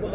ਭਾਈ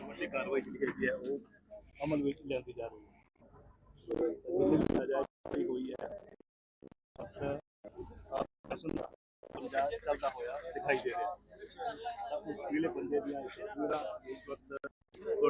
ਵੱਡੀ ਕਾਰਵਾਈ ਜਿਹੜੀ ਹੈਗੀ ਹੈ ਉਹ ਅਮਲ ਵਿੱਚ ਲਿਆਂਦੀ ਜਾ ਰਹੀ ਹੈ। ਜਿਹੜੀ ਜਾਇਜ਼ ਹੋਈ ਹੈ ਅਸਲ ਪੰਜਾਬ ਚੱਲਦਾ ਹੋਇਆ ਦਿਖਾਈ ਦੇ ਰਿਹਾ। ਤਾਂ ਉਸ ਪੀਲੇ ਬੰਦੇ ਦੀਆਂ ਪੂਰਾ ਇਸ ਵਕਤ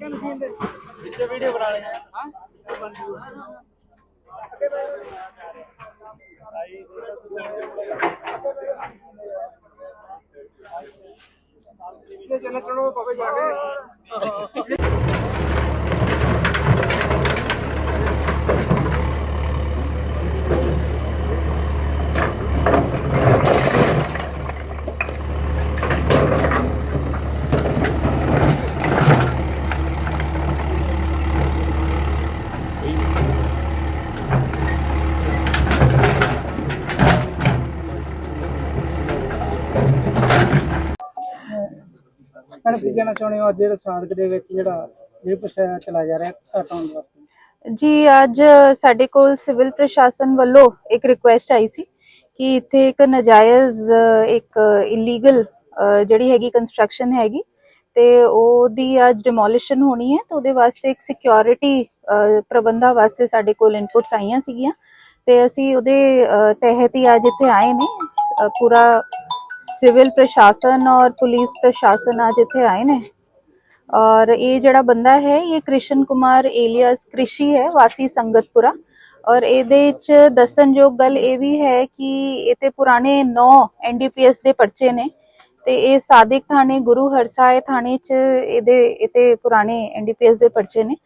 ਅੱਗੇ ਮਸ਼ੀਨ ਦੇ? ਵਿੱਚੇ ਵੀਡੀਓ ਬਣਾ ਲਈ ਹਾਂ? ਇਹ ਜਨ ਚੜੋ ਪਵੇ ਜਾ ਕੇ। ਮੈਡਮ ਕੀ ਕਹਿਣਾ ਚਾਹੁੰਦੇ ਹੋ? ਅੱਜ ਜਿਹੜਾ ਸਾਧਕ ਦੇ ਵਿੱਚ ਜਿਹੜਾ ਇਹ ਪ੍ਰਸ਼ਾਸਨ ਚਲਾ ਜਾ ਰਿਹਾ, ਘੱਟ ਹੋਣ ਵਾਸਤੇ। ਜੀ, ਅੱਜ ਸਾਡੇ ਕੋਲ ਸਿਵਲ ਪ੍ਰਸ਼ਾਸਨ ਵੱਲੋਂ ਇੱਕ ਰਿਕੁਐਸਟ ਆਈ ਸੀ ਕਿ ਇੱਥੇ ਇੱਕ ਨਜਾਇਜ਼, ਇੱਕ ਇਲੀਗਲ ਜਿਹੜੀ ਹੈਗੀ ਕੰਸਟਰਕਸ਼ਨ ਹੈਗੀ ਤੇ ਉਹਦੀ ਅੱਜ ਡਿਮੋਲਿਸ਼ਨ ਹੋਣੀ ਹੈ ਤੇ ਉਹਦੇ ਵਾਸਤੇ ਇੱਕ ਸਿਕਿਉਰਿਟੀ ਪ੍ਰਬੰਧਾਂ ਵਾਸਤੇ ਸਾਡੇ ਕੋਲ ਇਨਪੁਟਸ ਆਈਆਂ ਸੀਗੀਆਂ ਤੇ ਅਸੀਂ ਉਹਦੇ ਤਹਿਤ ਹੀ ਅੱਜ ਇੱਥੇ ਆਏ ਨੇ। ਪੂਰਾ ਸਿਵਲ ਪ੍ਰਸ਼ਾਸਨ ਔਰ ਪੁਲਿਸ ਪ੍ਰਸ਼ਾਸਨ ਅੱਜ ਇੱਥੇ ਆਏ ਨੇ ਔਰ ਇਹ ਜਿਹੜਾ ਬੰਦਾ ਹੈ ਇਹ ਕ੍ਰਿਸ਼ਨ ਕੁਮਾਰ ਏਲੀਅਸ ਕ੍ਰਿਸ਼ੀ ਹੈ ਵਾਸੀ ਸੰਗਤਪੁਰਾ ਔਰ ਇਹਦੇ ਵਿੱਚ ਦੱਸਣਯੋਗ ਗੱਲ ਇਹ ਵੀ ਹੈ ਕਿ ਇਤੇ ਪੁਰਾਣੇ 9 ਐਨਡੀਪੀਐਸ ਦੇ ਪਰਚੇ ਨੇ ਤੇ ਇਹ ਸਾਦਿਕ ਥਾਣੇ ਗੁਰੂ ਹਰਸਾਏ ਥਾਣੇ 'ਚ ਇਹਦੇ ਇਤੇ ਪੁਰਾਣੇ ਐਨਡੀਪੀਐਸ ਦੇ ਪਰਚੇ ਨੇ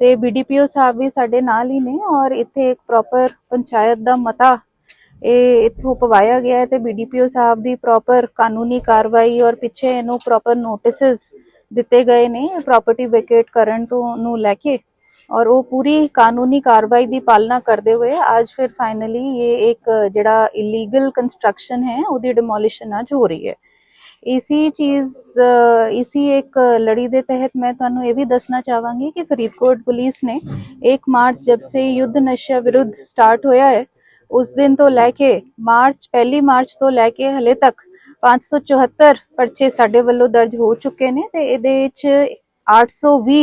ਤੇ ਬੀਡੀਪੀਓ ਸਾਹਿਬ ਵੀ ਸਾਡੇ ਨਾਲ ਹੀ ਨੇ ਔਰ ਇੱਥੇ ਇੱਕ ਪ੍ਰੋਪਰ ਪੰਚਾਇਤ ਦਾ ਮਤਾ ਇਹ ਇਥੋਂ ਪਵਾਇਆ ਗਿਆ ਹੈ ਤੇ ਬੀਡੀਪੀਓ ਸਾਹਿਬ ਦੀ ਪ੍ਰੋਪਰ ਕਾਨੂੰਨੀ ਕਾਰਵਾਈ ਔਰ ਪਿੱਛੇ ਇਹਨੂੰ ਪ੍ਰੋਪਰ ਨੋਟਿਸਸ ਦਿੱਤੇ ਗਏ ਨੇ ਪ੍ਰਾਪਰਟੀ ਵੈਕੇਟ ਕਰਨ ਤੋਂ ਨੂੰ ਲੈ ਕੇ ਔਰ ਉਹ ਪੂਰੀ ਕਾਨੂੰਨੀ ਕਾਰਵਾਈ ਦੀ ਪਾਲਣਾ ਕਰਦੇ ਹੋਏ ਅੱਜ ਫਿਰ ਫਾਈਨਲੀ ਇਹ ਇੱਕ ਜਿਹੜਾ ਇਲੀਗਲ ਕੰਸਟਰਕਸ਼ਨ ਹੈ, ਉਹਦੀ ਡਿਮੋਲਿਸ਼ਨ ਅੱਜ ਹੋ ਰਹੀ ਹੈ। ਇਸੀ ਚੀਜ਼, ਇਸੀ ਇੱਕ ਲੜੀ ਦੇ ਤਹਿਤ ਮੈਂ ਤੁਹਾਨੂੰ ਇਹ ਵੀ ਦੱਸਣਾ ਚਾਹਾਂਗੀ ਕਿ ਫਰੀਦਕੋਟ ਪੁਲਿਸ ਨੇ 1 ਮਾਰਚ ਜਬ ਸੇ ਯੁੱਧ ਨਸ਼ਾ ਵਿਰੁੱਧ ਸਟਾਰਟ ਹੋਇਆ ਹੈ ਉਸ ਦਿਨ ਤੋਂ ਲੈ ਕੇ ਮਾਰਚ 1 ਮਾਰਚ ਤੋਂ ਲੈ ਕੇ ਹਲੇ ਤੱਕ 574 ਪਰਚੇ ਸਾਡੇ ਵੱਲੋਂ ਦਰਜ ਹੋ ਚੁੱਕੇ ਨੇ ਤੇ ਇਹਦੇ ਵਿੱਚ 820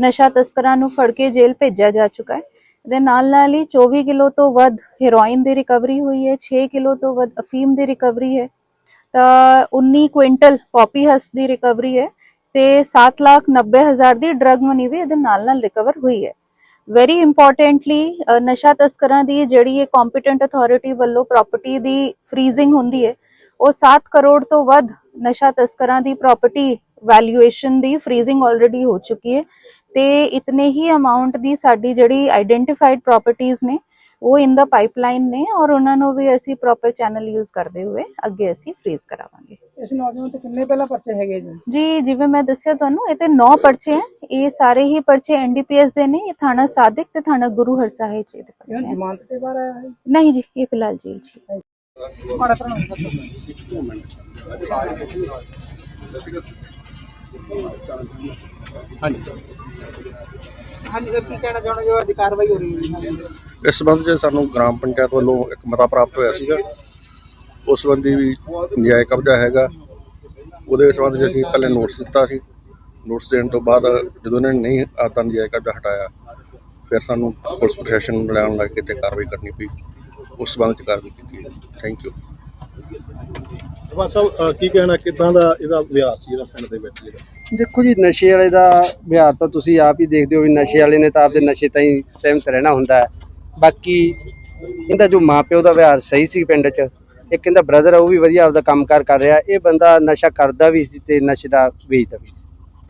ਨਸ਼ਾ ਤਸਕਰਾਂ ਨੂੰ ਫੜ ਕੇ ਜੇਲ੍ਹ ਭੇਜਿਆ ਜਾ ਚੁੱਕਾ ਹੈ। ਦੇ ਨਾਲ ਨਾਲ ਹੀ 24 ਕਿਲੋ ਤੋਂ ਵੱਧ ਹੀਰੋਇਨ ਦੀ ਰਿਕਵਰੀ ਹੋਈ ਹੈ 6 ਕਿਲੋ ਤੋਂ ਵੱਧ ਅਫੀਮ ਦੀ ਰਿਕਵਰੀ ਹੈ, ਤਾਂ 19 ਕੁਇੰਟਲ ਪੋਪੀ ਹਸ ਦੀ ਰਿਕਵਰੀ ਹੈ ਤੇ 7 ਲੱਖ 90 ਹਜ਼ਾਰ ਦੀ ਡਰੱਗ ਮਨੀ ਵੀ ਇਹਦੇ ਨਾਲ ਨਾਲ ਰਿਕਵਰ ਹੋਈ ਹੈ। ਵੈਰੀ ਇੰਪੋਰਟੈਂਟਲੀ ਨਸ਼ਾ ਤਸਕਰਾਂ ਦੀ ਜਿਹੜੀ ਇਹ ਕੰਪੀਟੈਂਟ ਅਥਾਰਟੀ ਵੱਲੋਂ ਪ੍ਰਾਪਰਟੀ ਦੀ ਫ੍ਰੀਜ਼ਿੰਗ ਹੁੰਦੀ ਹੈ, ਉਹ 7 ਕਰੋੜ ਤੋਂ ਵੱਧ ਨਸ਼ਾ ਤਸਕਰਾਂ ਦੀ ਪ੍ਰਾਪਰਟੀ ਵੈਲਿਊਏਸ਼ਨ ਦੀ ਫ੍ਰੀਜ਼ਿੰਗ ਆਲਰੇਡੀ ਹੋ ਚੁੱਕੀ ਹੈ। ਤੇ ਇਤਨੇ ਹੀ ਅਮਾਉਂਟ ਦੀ ਸਾਡੀ ਜਿਹੜੀ ਆਈਡੈਂਟੀਫਾਈਡ ਪ੍ਰਾਪਰਟੀਆਂ ਨੇ, ਉਹ ਇਨ ਦਾ ਪਾਈਪਲਾਈਨ ਨੇ ਔਰ ਉਹਨਾਂ ਨੂੰ ਵੀ ਅਸੀਂ ਪ੍ਰੋਪਰ ਚੈਨਲ ਯੂਜ਼ ਕਰਦੇ ਹੋਏ ਅੱਗੇ ਅਸੀਂ ਫ੍ਰੀਜ਼ ਕਰਾਵਾਂਗੇ। ਇਸ ਨੌਜਵਾਨ ਤੇ ਕਿੰਨੇ ਪਹਿਲਾਂ ਪਰਚੇ ਹੈਗੇ ਜੀ? ਜੀ ਜਿਵੇਂ ਮੈਂ ਦੱਸਿਆ ਤੁਹਾਨੂੰ ਇਹ ਤੇ 9 ਪਰਚੇ ਹੈ। ਇਹ ਸਾਰੇ ਹੀ ਪਰਚੇ ਐਨਡੀਪੀਐਸ ਦੇ ਨੇ। ਇਹ ਥਾਣਾ ਸਾਦਿਕ ਤੇ ਥਾਣਾ ਗੁਰੂ ਹਰਸਾਹਿਬ ਜੀ ਦੇ ਪਰਚੇ ਹੈ। ਜ਼ਮਾਨਤ ਤੇ ਬਾਹਰ ਆਇਆ ਹੈ? ਨਹੀਂ ਜੀ ਇਹ ਫਿਲਹਾਲ ਜੇਲ੍ਹ 'ਚ ਹੀ ਹੈ। ਮਾੜਾ ਤਰ੍ਹਾਂ ਨਹੀਂ ਹਾਂਜੀ ਸਰ ਕੀ ਕਹਿਣਾ ਚਾਹੁੰਦੇ ਜੋ ਅੱਜ ਕਾਰਵਾਈ ਹੋ ਰਹੀ ਹੈ ਇਸ ਸੰਬੰਧ 'ਚ ਸਾਨੂੰ ਗ੍ਰਾਮ ਪੰਚਾਇਤ ਵੱਲੋਂ ਇੱਕ ਮਤਾ ਪ੍ਰਾਪਤ ਹੋਇਆ ਸੀਗਾ। ਉਸ ਸੰਬੰਧੀ ਵੀ ਨਜਾਇਜ਼ ਕਬਜ਼ਾ ਹੈਗਾ। ਉਹਦੇ ਸੰਬੰਧ 'ਚ ਅਸੀਂ ਪਹਿਲੇ ਨੋਟਿਸ ਦਿੱਤਾ ਸੀ। ਨੋਟਿਸ ਦੇਣ ਤੋਂ ਬਾਅਦ ਜਦੋਂ ਇਹਨਾਂ ਨੇ ਨਹੀਂ ਆਪਦਾ ਨਜਾਇਜ਼ ਕਬਜ਼ਾ ਹਟਾਇਆ। ਫਿਰ ਸਾਨੂੰ ਪੁਲਿਸ ਪ੍ਰਸ਼ਾਸਨ ਨੂੰ ਲੈਣ ਲੱਗ ਕੇ ਤੇ ਕਾਰਵਾਈ ਕਰਨੀ ਪਈ। ਉਸ ਸੰਬੰਧ 'ਚ ਕਾਰਵਾਈ ਕੀਤੀ ਹੈ ਥੈਂਕ ਯੂ ਬਸ ਸਾਹਿਬ ਕੀ ਕਹਿਣਾ ਕਿਦਾਂ ਦਾ ਇਹਦਾ ਵਿਆਹ ਸੀ ਇਹਦਾ ਪਿੰਡ ਦੇ ਵਿੱਚ ਜਿਹੜਾ? ਦੇਖੋ ਜੀ ਨਸ਼ੇ ਵਾਲੇ ਦਾ ਵਿਹਾਰ ਤਾਂ ਤੁਸੀਂ ਆਪ ਹੀ ਦੇਖਦੇ ਹੋ ਵੀ ਨਸ਼ੇ ਵਾਲੇ ਨੇ ਤਾਂ ਆਪਦੇ ਨਸ਼ੇ ਤਾਈਂ ਸਹਿਮਤ ਰਹਿਣਾ ਹੁੰਦਾ ਹੈ। ਬਾਕੀ ਇਹਦਾ ਜੋ ਮਾਪਿਓ ਦਾ ਵਿਹਾਰ ਸਹੀ ਸੀ ਪਿੰਡ 'ਚ ਇੱਕ ਇਹਦਾ ਬ੍ਰਦਰ ਆ ਉਹ ਵੀ ਵਧੀਆ ਆਪਦਾ ਕੰਮਕਾਰ ਕਰ ਰਿਹਾ। ਇਹ ਬੰਦਾ ਨਸ਼ਾ ਕਰਦਾ ਵੀ ਸੀ ਤੇ ਨਸ਼ੇ ਦਾ ਵੇਚਦਾ ਵੀ ਸੀ।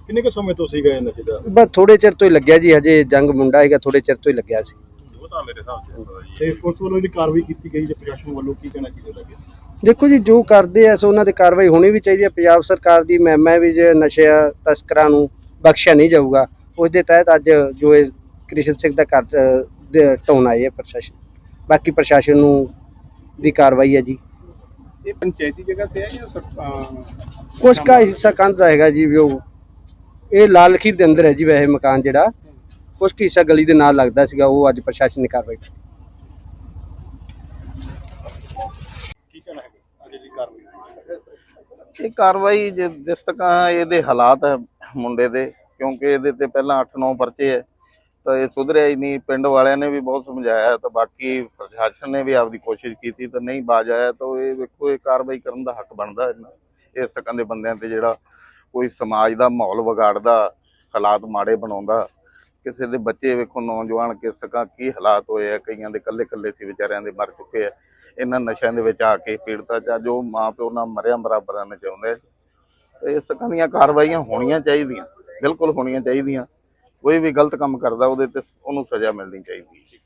ਕਿੰਨੇ ਕੁ ਸਮੇਂ ਤੋਂ ਸੀਗਾ ਇਹ ਨਸ਼ੇ ਦਾ? ਬਸ ਥੋੜੇ ਚਿਰ ਤੋਂ ਹੀ ਲੱਗਿਆ ਜੀ ਹਜੇ ਜੰਗ ਮੁੰਡਾ ਹੈਗਾ ਥੋੜੇ ਚਿਰ ਤੋਂ ਹੀ ਲੱਗਿਆ ਸੀ। ਉਹ ਤਾਂ ਮੇਰੇ ਹਿਸਾਬ ਚ ਤੇ ਪੁਲਿਸ ਵੱਲੋਂ ਜਿਹੜੀ ਕਾਰਵਾਈ ਕੀਤੀ ਗਈ ਜਾਂ ਪ੍ਰਸ਼ਾਸਨ ਵੱਲੋਂ ਕੀ ਕਹਿਣਾ ਚਾਹੀਦਾ ਲੱਗੇ ਦੇਖੋ ਜੀ ਜੋ ਕਰਦੇ ਐ ਸੋ ਉਹਨਾਂ ਤੇ ਕਾਰਵਾਈ ਹੋਣੀ ਵੀ ਚਾਹੀਦੀ ਹੈ ਪੰਜਾਬ ਸਰਕਾਰ ਦੀ ਮਹਿਮ ਵੀ ਜੇ ਨਸ਼ੇ ਤਸਕਰਾਂ ਨੂੰ ਬਖਸ਼ਿਆ ਨਹੀਂ ਜਾਊਗਾ ਉਸ ਦੇ ਤਹਿਤ ਅੱਜ ਜੋ ਇਹ ਕ੍ਰਿਸ਼ਨ ਸਿੰਘ ਦਾ ਘਰ ਢਾਉਣ ਆਏ ਹੈ ਪ੍ਰਸ਼ਾਸਨ। ਬਾਕੀ ਪ੍ਰਸ਼ਾਸਨ ਨੂੰ ਦੀ ਕਾਰਵਾਈ ਹੈ ਜੀ। ਇਹ ਪੰਚਾਇਤੀ ਜਗ੍ਹਾ ਤੇ ਹੈ ਜਾਂ ਸਰਕਾਰ ਕੁਛ ਕਾ ਹਿੱਸਾ ਕੰਧ ਦਾ ਹੈਗਾ ਜੀ ਵੀ ਉਹ ਇਹ ਲਾਲ ਖੀਰ ਦੇ ਅੰਦਰ ਹੈ ਜੀ ਵੈਸੇ ਮਕਾਨ ਜਿਹੜਾ। ਕੁਛ ਕੁ ਹਿੱਸਾ ਗਲੀ ਦੇ ਨਾਲ ਲੱਗਦਾ ਸੀਗਾ ਉਹ ਅੱਜ ਪ੍ਰਸ਼ਾਸਨ ਨੇ ਕਾਰਵਾਈ ਕੀਤੀ। ਕੀ ਕਹਿਣਾ ਹੈਗਾ ਅੱਜ ਦੀ ਕਾਰਵਾਈ। ਇਹ ਕਾਰਵਾਈ ਜਿ- ਜਿਸ ਤਰ੍ਹਾਂ ਇਹਦੇ ਹਾਲਾਤ ਹੈ ਮੁੰਡੇ ਦੇ ਕਿਉਂਕਿ ਇਹਦੇ ਤੇ ਪਹਿਲਾਂ 8-9 ਪਰਚੇ ਹੈ। ਤਾਂ ਇਹ ਸੁਧਰਿਆ ਹੀ ਨਹੀਂ, ਪਿੰਡ ਵਾਲਿਆਂ ਨੇ ਵੀ ਬਹੁਤ ਸਮਝਾਇਆ, ਤਾਂ ਬਾਕੀ ਪ੍ਰਸ਼ਾਸਨ ਨੇ ਵੀ ਆਪਦੀ ਕੋਸ਼ਿਸ਼ ਕੀਤੀ, ਤਾਂ ਨਹੀਂ ਬਾਜ ਆਇਆ, ਤਾਂ ਇਹ ਵੇਖੋ, ਇਹ ਕਾਰਵਾਈ ਕਰਨ ਦਾ ਹੱਕ ਬਣਦਾ ਇਹਨਾਂ, ਇਸ ਤਰ੍ਹਾਂ ਦੇ ਬੰਦਿਆਂ ਤੇ ਜਿਹੜਾ ਕੋਈ ਸਮਾਜ ਦਾ ਮਾਹੌਲ ਵਿਗਾੜਦਾ, ਹਾਲਾਤ ਮਾੜੇ ਬਣਾਉਂਦਾ, ਕਿਸੇ ਦੇ ਬੱਚੇ ਵੇਖੋ, ਨੌਜਵਾਨ ਕਿਸ ਤਰ੍ਹਾਂ ਕੀ ਹਾਲਾਤ ਹੋਏ ਆ, ਕਈਆਂ ਦੇ ਕੱਲੇ ਕੱਲੇ ਸੀ, ਵਿਚਾਰਿਆਂ ਦੇ ਮਰ ਚੁੱਕੇ ਆ, ਇਹਨਾਂ ਨਸ਼ਿਆਂ ਦੇ ਵਿੱਚ ਆ ਕੇ ਪੀੜਤਾ, ਜਾਂ ਜੋ ਮਾਂ ਪਿਓ ਨਾਲ ਮਰਿਆ, ਬਰਾਬਰਾਂ ਨੇ ਚਾਹੁੰਦੇ ਇਸ ਤਰ੍ਹਾਂ ਦੀਆਂ ਕਾਰਵਾਈਆਂ ਹੋਣੀਆਂ ਚਾਹੀਦੀਆਂ, ਬਿਲਕੁਲ ਹੋਣੀਆਂ ਚਾਹੀਦੀਆਂ। ਕੋਈ ਵੀ ਗਲਤ ਕੰਮ ਕਰਦਾ ਉਹਦੇ ਤੇ ਉਹਨੂੰ ਸਜ਼ਾ ਮਿਲਣੀ ਚਾਹੀਦੀ ਹੈ